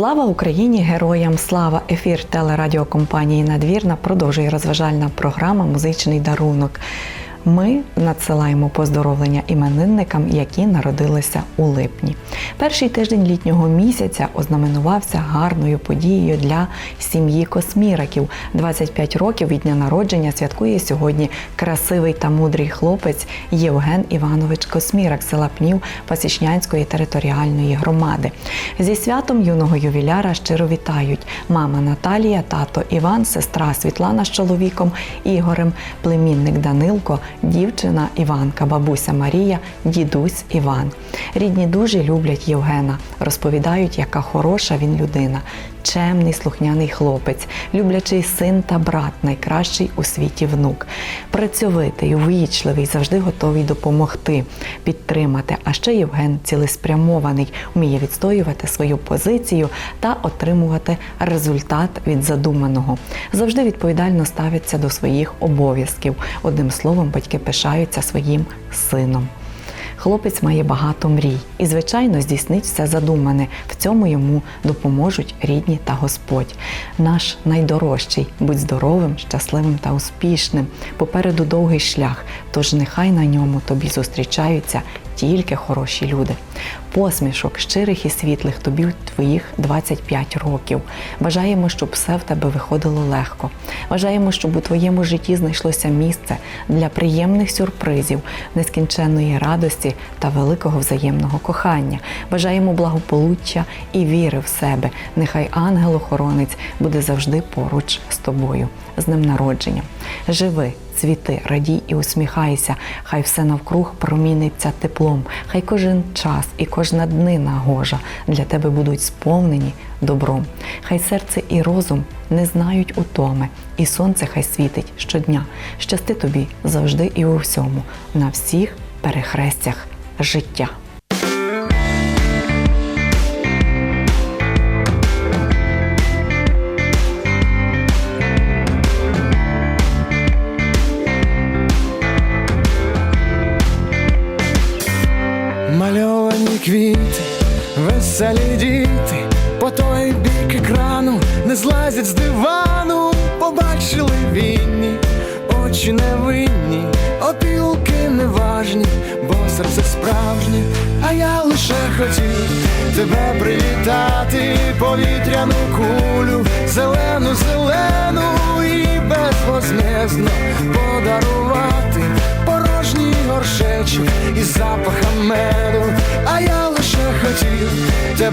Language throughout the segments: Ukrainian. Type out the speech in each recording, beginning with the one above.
Слава Україні! Героям слава! Ефір телерадіокомпанії Надвірна продовжує розважальна програма Музичний дарунок. Ми надсилаємо поздоровлення іменинникам, які народилися у липні. Перший тиждень літнього місяця ознаменувався гарною подією для сім'ї Косміраків. 25 років від дня народження святкує сьогодні красивий та мудрий хлопець Євген Іванович Космірак села Пнів Пасічнянської територіальної громади. Зі святом юного ювіляра щиро вітають мама Наталія, тато Іван, сестра Світлана з чоловіком Ігорем, племінник Данилко, дівчина Іванка, бабуся Марія, дідусь Іван. Рідні дуже люблять Євгена, розповідають, яка хороша він людина, чемний, слухняний хлопець, люблячий син та брат, найкращий у світі внук. Працьовитий, ввічливий, завжди готовий допомогти, підтримати. А ще Євген цілеспрямований, вміє відстоювати свою позицію та отримувати результат від задуманого. Завжди відповідально ставиться до своїх обов'язків. Одним словом, батьки пишаються своїм сином. Хлопець має багато мрій і, звичайно, здійснить все задумане. В цьому йому допоможуть рідні та Господь. Наш найдорожчий, будь здоровим, щасливим та успішним. Попереду довгий шлях, тож нехай на ньому тобі зустрічаються тільки хороші люди. Посмішок щирих і світлих тобі твоїх 25 років. Бажаємо, щоб все в тебе виходило легко. Бажаємо, щоб у твоєму житті знайшлося місце для приємних сюрпризів, нескінченної радості та великого взаємного кохання. Бажаємо благополуччя і віри в себе. Нехай ангел-охоронець буде завжди поруч з тобою. З ним народження. Живи, цвіти, радій і усміхайся. Хай все навкруг проміниться теплом. Хай кожен час і кожна днина гожа для тебе будуть сповнені добром. Хай серце і розум не знають утоми, і сонце хай світить щодня. Щасти тобі завжди і у всьому, на всіх перехрестях життя. Веселі діти, по той бік екрану не злазять з дивану, побачили вінні, очі невинні, опілки неважні, бо серце справжнє, а я лише хотів тебе привітати, повітряну кулю, зелену, зелену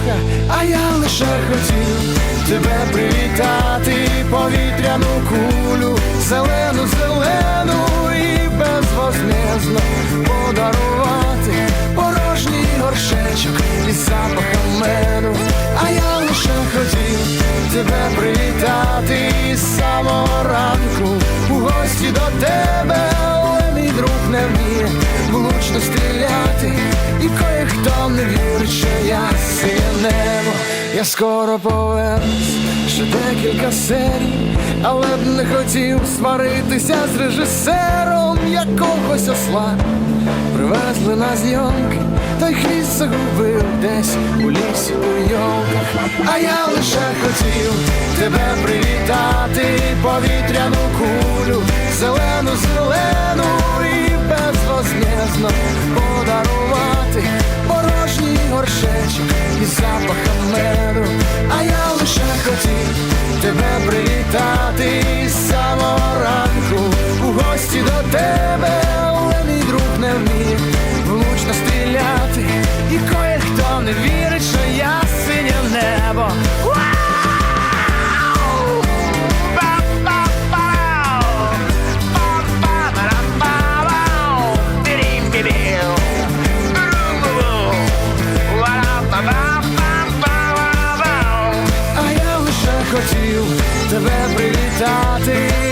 складуха, а я лише хотів тебе привітати, повітряну кулю, зелену я скоро повернусь, ще декілька серій, але б не хотів сваритися з режисером якогось осла. Привезли на зйомки, та й хвіст загубив десь у лісі у йолках. А я лише хотів тебе привітати, повітряну кулю, зелену, зелену тебе привітати з самого ранку. У гості до тебе, але мій друг не вміє влучно стріляти, і кое-хто не вірить, хотів тебе привітати.